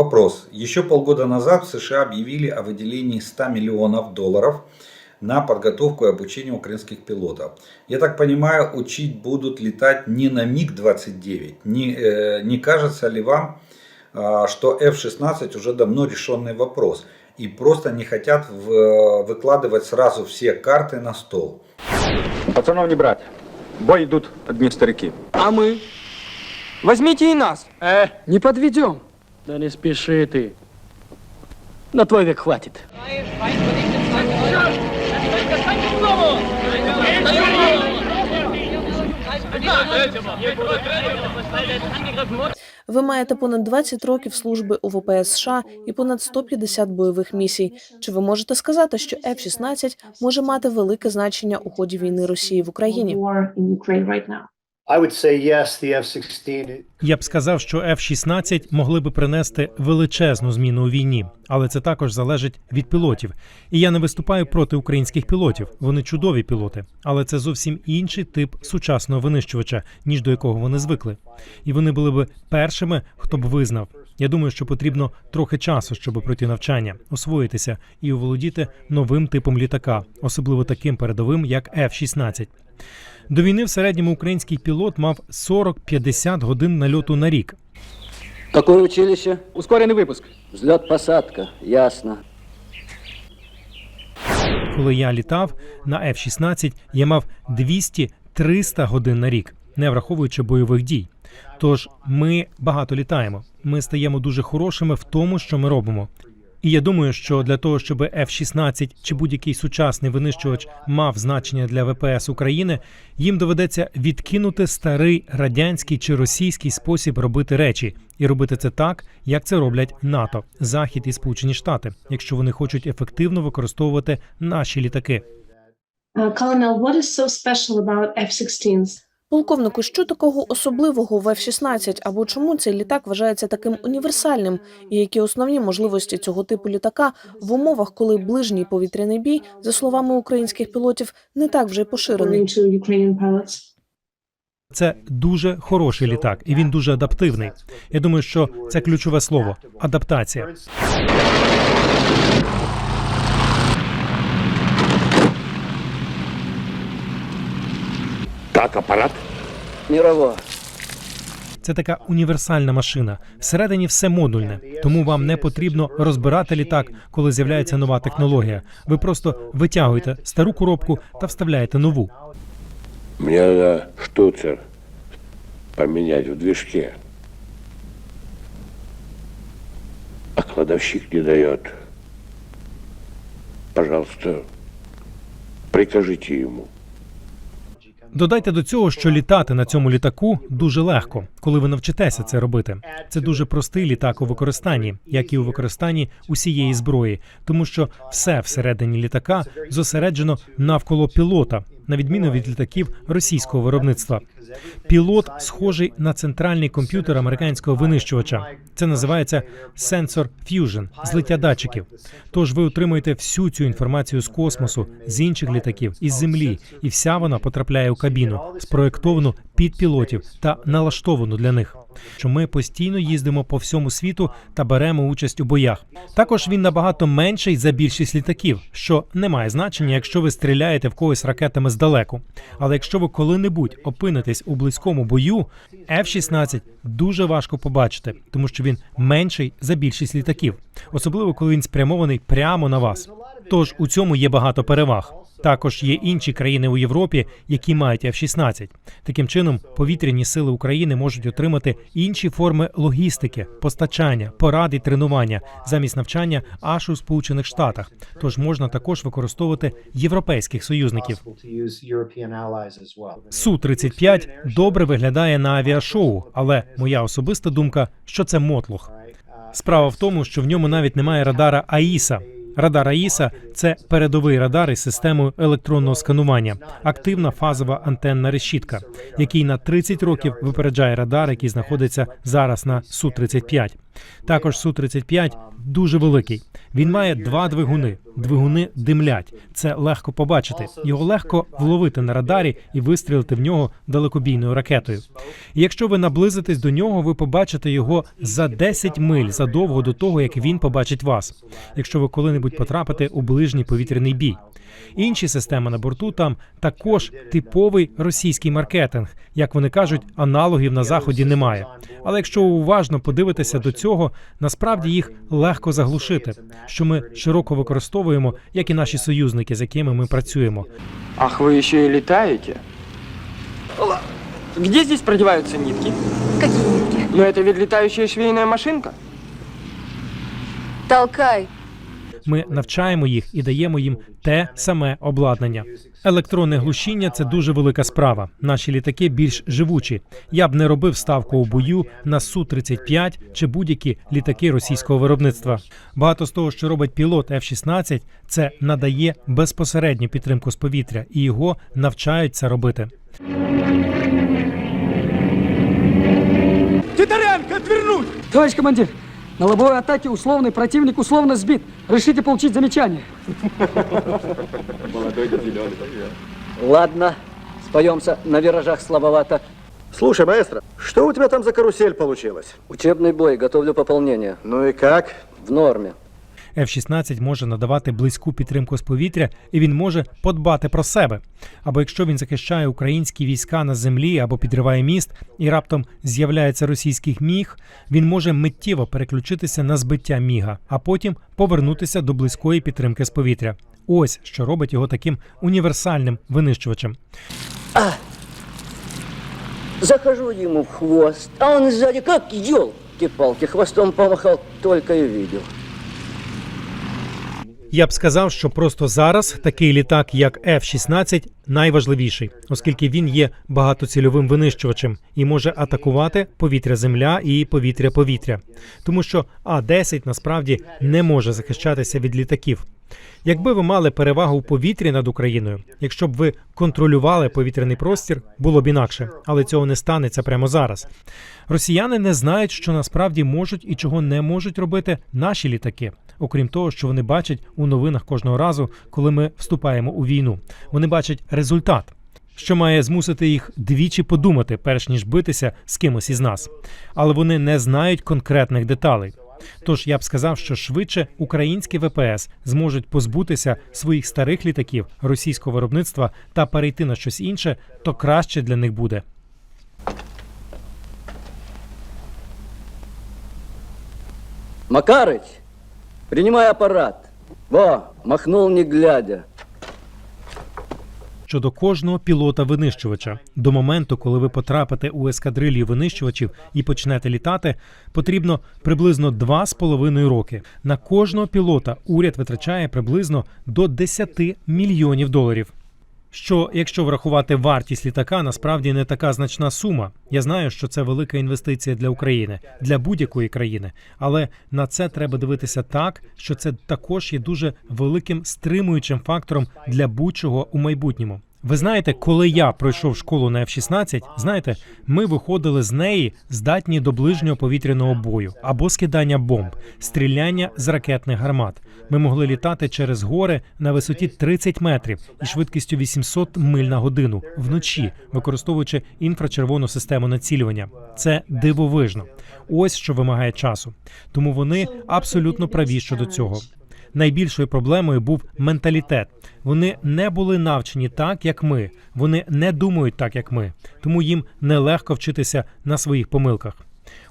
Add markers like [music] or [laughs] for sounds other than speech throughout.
Вопрос. Еще полгода назад в США объявили о выделении 100 миллионов долларов на подготовку и обучение украинских пилотов. Я так понимаю, учить будут летать не на МиГ-29. Не, э, не кажется ли вам, а, что F-16 уже давно решенный вопрос и просто не хотят в- выкладывать сразу все карты на стол? Пацанов не брать. Бой идут одни старики. А мы? Возьмите и нас. Э, не подведем. Да не спеши ты. На твой век хватит. Ви маєте понад 20 років служби у ВПС США і понад 150 бойових місій. Чи ви можете сказати, що F-16 може мати велике значення у ході війни Росії в Україні? War in Ukraine right now. I would say yes, the F-16 Я б сказав, що F-16 могли би принести величезну зміну у війні, але це також залежить від пілотів. І я не виступаю проти українських пілотів. Вони чудові пілоти, але це зовсім інший тип сучасного винищувача, ніж до якого вони звикли. І вони були б першими, хто б визнав. Я думаю, що потрібно трохи часу, щоб пройти навчання, освоїтися і оволодіти новим типом літака, особливо таким передовим, як F-16. До війни в середньому український пілот мав 40-50 годин нальоту на рік. Какое училище? Ускоренный выпуск. Взлет-посадка. Ясно. Коли я літав на F-16, я мав 200-300 годин на рік, не враховуючи бойових дій. Тож ми багато літаємо. Ми стаємо дуже хорошими в тому, що ми робимо. І я думаю, що для того, щоб F-16 чи будь-який сучасний винищувач мав значення для ВПС України, їм доведеться відкинути старий радянський чи російський спосіб робити речі і робити це так, як це роблять НАТО, Захід і Сполучені Штати, якщо вони хочуть ефективно використовувати наші літаки. Uh, Colonel, what is so special about F-16s? Полковнику, що такого особливого в F-16, або чому цей літак вважається таким універсальним? І які основні можливості цього типу літака в умовах, коли ближній повітряний бій, за словами українських пілотів, не так вже й поширений? Це дуже хороший літак, і він дуже адаптивний. Я думаю, що це ключове слово адаптація. Так, аппарат. Мирового. Це така універсальна машина. Всередині все модульне, тому вам не потрібно розбирати літак, коли з'являється нова технологія. Ви просто витягуєте стару коробку та вставляєте нову. Мне надо штуцер поменять в движке. А кладовщик не дает. Пожалуйста, прикажите ему. Додайте до цього, що літати на цьому літаку дуже легко, коли ви навчитеся це робити. Це дуже простий літак у використанні, як і у використанні усієї зброї, тому що все всередині літака зосереджено навколо пілота, на відміну від літаків російського виробництва. Пілот схожий на центральний комп'ютер американського винищувача. Це називається Sensor Fusion – злиття датчиків. Тож ви отримуєте всю цю інформацію з космосу, з інших літаків, із землі, і вся вона потрапляє у кабіну, спроєктовану під пілотів та налаштовану для них. Що ми постійно їздимо по всьому світу та беремо участь у боях. Також він набагато менший за більшість літаків, що не має значення, якщо ви стріляєте в когось ракетами здалеку. Але якщо ви коли-небудь опинитесь у близькому бою, F-16 дуже важко побачити, тому що він менший за більшість літаків, особливо коли він спрямований прямо на вас. Тож у цьому є багато переваг. Також є інші країни у Європі, які мають F-16. Таким чином, повітряні сили України можуть отримати інші форми логістики, постачання, порад і тренування замість навчання аж у Сполучених Штатах. Тож можна також використовувати європейських союзників. Су 35 добре виглядає на авіашоу, але моя особиста думка, що це мотлох. Справа в тому, що в ньому навіть немає радара АІСа. Радар АІСа це передовий радар із системою електронного сканування, активна фазова антенна решітка, який на 30 років випереджає радар, який знаходиться зараз на Су 35 Також су 35 дуже великий. Він має два двигуни. Двигуни димлять. Це легко побачити. Його легко вловити на радарі і вистрілити в нього далекобійною ракетою. І якщо ви наблизитесь до нього, ви побачите його за 10 миль задовго до того, як він побачить вас. Якщо ви коли-небудь потрапите у ближній повітряний бій. Інші системи на борту там також типовий російський маркетинг. Як вони кажуть, аналогів на заході немає. Але якщо уважно подивитися до цього, насправді їх легко заглушити, що ми широко використовуємо, як і наші союзники, з якими ми працюємо. Ах, ви ще й літаєте? Где здесь продеваются нитки? Какие нитки? Ну это ведь летающая швейная машинка. Толкай. Ми навчаємо їх і даємо їм те саме обладнання. Електронне глушіння це дуже велика справа. Наші літаки більш живучі. Я б не робив ставку у бою на су 35 чи будь-які літаки російського виробництва. Багато з того, що робить пілот F-16, це надає безпосередню підтримку з повітря, і його навчають це робити. Титаренко, отвернуть! Товарищ командир, на лобовой атаке условный противник условно сбит. Решите получить замечание. Ладно, споемся, на виражах слабовато. Слушай, маэстро, что у тебя там за карусель получилась? Учебный бой, готовлю пополнение. Ну и как? В норме. F-16 може надавати близьку підтримку з повітря, і він може подбати про себе. Або якщо він захищає українські війська на землі або підриває міст, і раптом з'являється російський міг, він може миттєво переключитися на збиття міга, а потім повернутися до близької підтримки з повітря. Ось що робить його таким універсальним винищувачем. Захожу ему в хвост, а он сзади как елки-палки, хвостом помахал, только и видел. Я б сказав, що просто зараз такий літак, як F-16, найважливіший, оскільки він є багатоцільовим винищувачем і може атакувати повітря-земля і повітря-повітря. Тому що А-10 насправді не може захищатися від літаків. Якби ви мали перевагу в повітрі над Україною, якщо б ви контролювали повітряний простір, було б інакше, але цього не станеться прямо зараз. Росіяни не знають, що насправді можуть і чого не можуть робити наші літаки, окрім того, що вони бачать у новинах кожного разу, коли ми вступаємо у війну. Вони бачать результат. Що має змусити їх двічі подумати, перш ніж битися з кимось із нас, але вони не знають конкретних деталей. Тож я б сказав, що швидше українські ВПС зможуть позбутися своїх старих літаків російського виробництва та перейти на щось інше, то краще для них буде. Макарыч, принимай аппарат. Во, махнул не глядя. Щодо кожного пілота-винищувача. До моменту, коли ви потрапите у ескадрилью винищувачів і почнете літати, потрібно приблизно 2,5 роки. На кожного пілота уряд витрачає приблизно до 10 мільйонів доларів. Що, якщо врахувати вартість літака, насправді не така значна сума. Я знаю, що це велика інвестиція для України, для будь-якої країни, але на це треба дивитися так, що це також є дуже великим стримуючим фактором для будь-чого у майбутньому. Ви знаєте, коли я пройшов школу на F-16, знаєте, ми виходили з неї здатні до ближнього повітряного бою або скидання бомб, стріляння з ракетних гармат. Ми могли літати через гори на висоті 30 метрів і швидкістю 800 миль на годину вночі, використовуючи інфрачервону систему націлювання. Це дивовижно. Ось що вимагає часу. Тому вони абсолютно праві щодо цього. Найбільшою проблемою був менталітет. Вони не були навчені так, як ми. Вони не думають так, як ми. Тому їм нелегко вчитися на своїх помилках.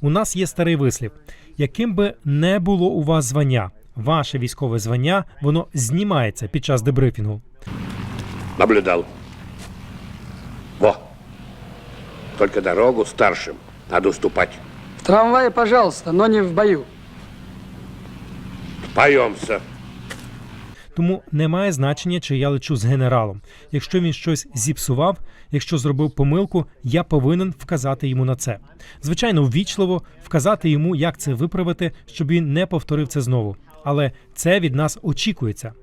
У нас є старий вислів: яким би не було у вас звання, ваше військове звання воно знімається під час дебрифінгу. Наблюдал. Во. Только дорогу старшим надо уступать. В трамвае, пожалуйста, но не в бою. Поемся. Тому немає значення, чи я лечу з генералом. Якщо він щось зіпсував, якщо зробив помилку, я повинен вказати йому на це. Звичайно, ввічливо вказати йому, як це виправити, щоб він не повторив це знову. Але це від нас очікується.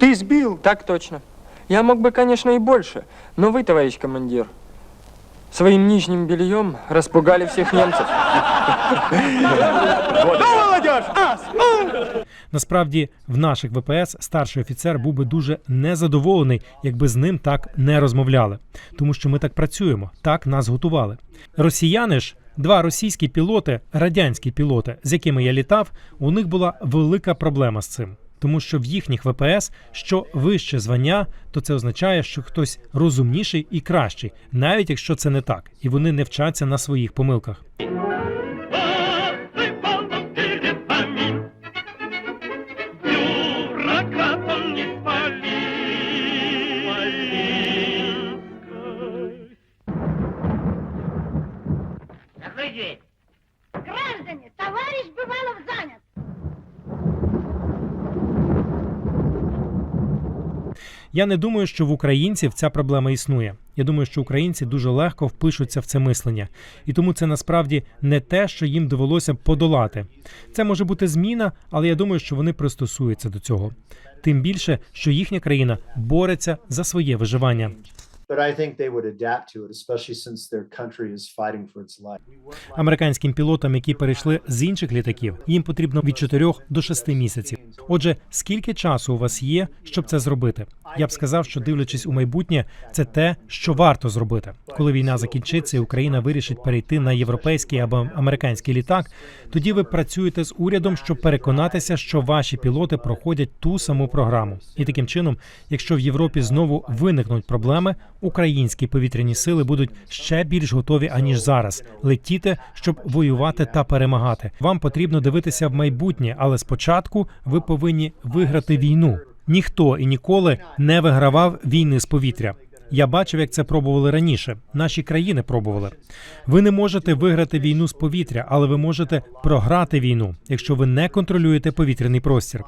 Ты сбил? Так точно. Я мог бы, конечно, и больше, но вы, товарищ командир, Своим нижним бельем распугали [laughs] всех немцев. Насправді, в наших ВПС старший офіцер був би дуже незадоволений, якби з ним так не розмовляли, тому що ми так працюємо, так нас готували. Росіяни ж. Два російські пілоти, радянські пілоти, з якими я літав, у них була велика проблема з цим, тому що в їхніх ВПС, що вище звання, то це означає, що хтось розумніший і кращий, навіть якщо це не так, і вони не вчаться на своїх помилках. Граждане, товарищ Бывалов занят. Я не думаю, що в українців ця проблема існує. Я думаю, що українці дуже легко впишуться в це мислення, і тому це насправді не те, що їм довелося подолати. Це може бути зміна, але я думаю, що вони пристосуються до цього. Тим більше, що їхня країна бореться за своє виживання. Американським пілотам, які перейшли з інших літаків, їм потрібно від 4 до 6 місяців. Отже, скільки часу у вас є, щоб це зробити? Я б сказав, що дивлячись у майбутнє, це те, що варто зробити. Коли війна закінчиться, і Україна вирішить перейти на європейський або американський літак. Тоді ви працюєте з урядом, щоб переконатися, що ваші пілоти проходять ту саму програму. І таким чином, якщо в Європі знову виникнуть проблеми, українські повітряні сили будуть ще більш готові аніж зараз летіти, щоб воювати та перемагати. Вам потрібно дивитися в майбутнє, але спочатку ви повинні виграти війну. Ніхто і ніколи не вигравав війни з повітря. Я бачив, як це пробували раніше. Наші країни пробували. Ви не можете виграти війну з повітря, але ви можете програти війну, якщо ви не контролюєте повітряний простір.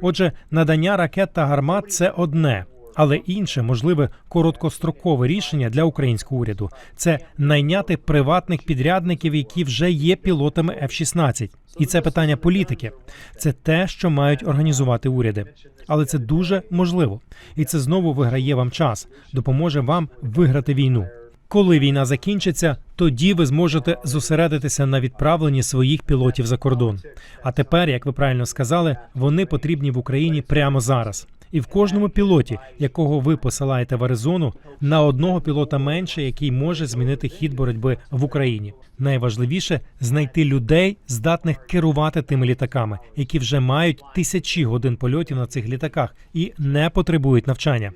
Отже, надання ракет та гармат це одне. Але інше можливе короткострокове рішення для українського уряду це найняти приватних підрядників, які вже є пілотами F-16. І це питання політики. Це те, що мають організувати уряди. Але це дуже можливо, і це знову виграє вам час, допоможе вам виграти війну. Коли війна закінчиться, тоді ви зможете зосередитися на відправленні своїх пілотів за кордон. А тепер, як ви правильно сказали, вони потрібні в Україні прямо зараз. І в кожному пілоті, якого ви посилаєте в Аризону, на одного пілота менше, який може змінити хід боротьби в Україні. Найважливіше знайти людей, здатних керувати тими літаками, які вже мають тисячі годин польотів на цих літаках і не потребують навчання.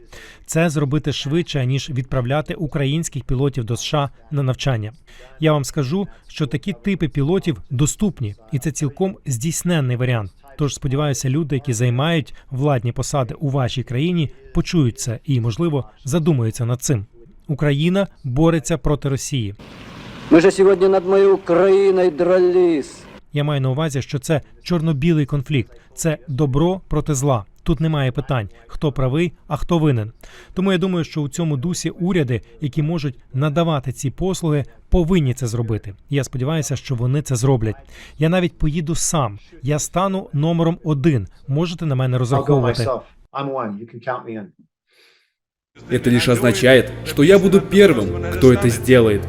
Це зробити швидше ніж відправляти українських пілотів до США на навчання. Я вам скажу, що такі типи пілотів доступні, і це цілком здійсненний варіант. Тож сподіваюся, люди, які займають владні посади у вашій країні, почують це і, можливо, задумаються над цим. Україна бореться проти Росії. Ми ж сьогодні над моєю країною дрались. Я маю на увазі, що це чорно-білий конфлікт, це добро проти зла. Тут немає питань, хто правий, а хто винен. Тому я думаю, що у цьому дусі уряди, які можуть надавати ці послуги, повинні це зробити. Я сподіваюся, що вони це зроблять. Я навіть поїду сам. Я стану номером один. Можете на мене I'll go розраховувати. myself. I'm one. You can count me in. Это лишь означает, что я буду первым, кто это сделает.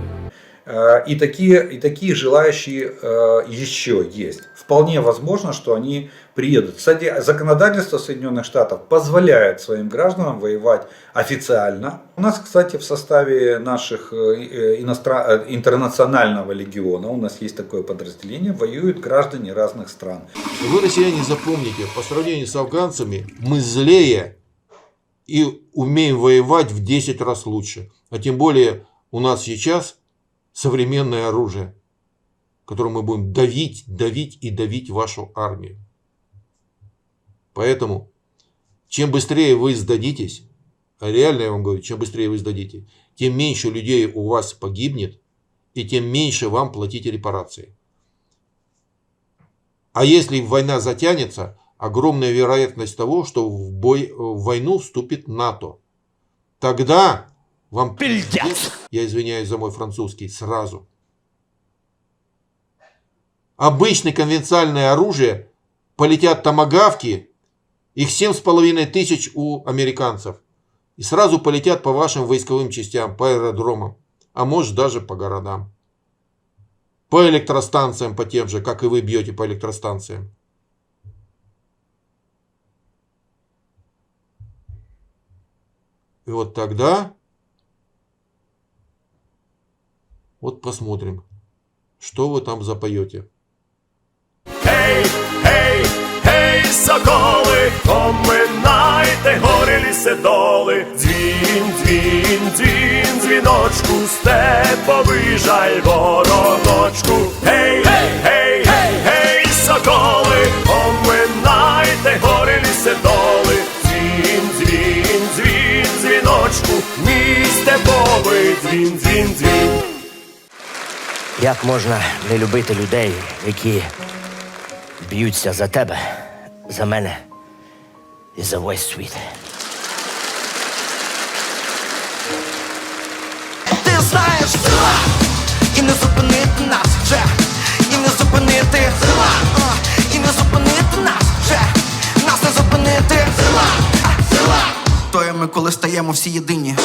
Э, И такие, и такие желающие э, еще есть. Вполне возможно, что они приедут. Кстати, законодательство Соединенных Штатов позволяет своим гражданам воевать официально. У нас, кстати, в составе наших э, э, иностран- э, интернационального легиона, у нас есть такое подразделение, воюют граждане разных стран. Вы, россияне, запомните, по сравнению с афганцами, мы злее и умеем воевать в 10 раз лучше. А тем более у нас сейчас современное оружие, которым мы будем давить, давить и давить вашу армию. Поэтому, чем быстрее вы сдадитесь, а реально я вам говорю, чем быстрее вы сдадите, тем меньше людей у вас погибнет, и тем меньше вам платить репарации. А если война затянется, огромная вероятность того, что в, бой, в войну вступит НАТО. Тогда вам пиздец. Я извиняюсь за мой французский сразу. Обычное конвенциальное оружие полетят томагавки, их семь с половиной тысяч у американцев. И сразу полетят по вашим войсковым частям, по аэродромам. а может даже по городам. По электростанциям, по тем же, как и вы бьете по электростанциям. И вот тогда, вот посмотрим, что вы там запоете. Гей, соколи, поминайте гори ліси доли. Дзвін, дзвін, дзвін, дзвіночку, степовий жаль вороночку. Гей, гей, гей, гей, гей, соколи, поминайте гори ліси доли. Дзвін, дзвін, дзвін, дзвіночку, мій степовий дзвін, дзвін, дзвін. Як можна не любити людей, які б'ються за тебе, за мене і за весь світ? Ти знаєш, і не зупинити нас вже, і не зупинити, і не зупинити нас вже, нас не зупинити. То ми коли стаємо всі єдині.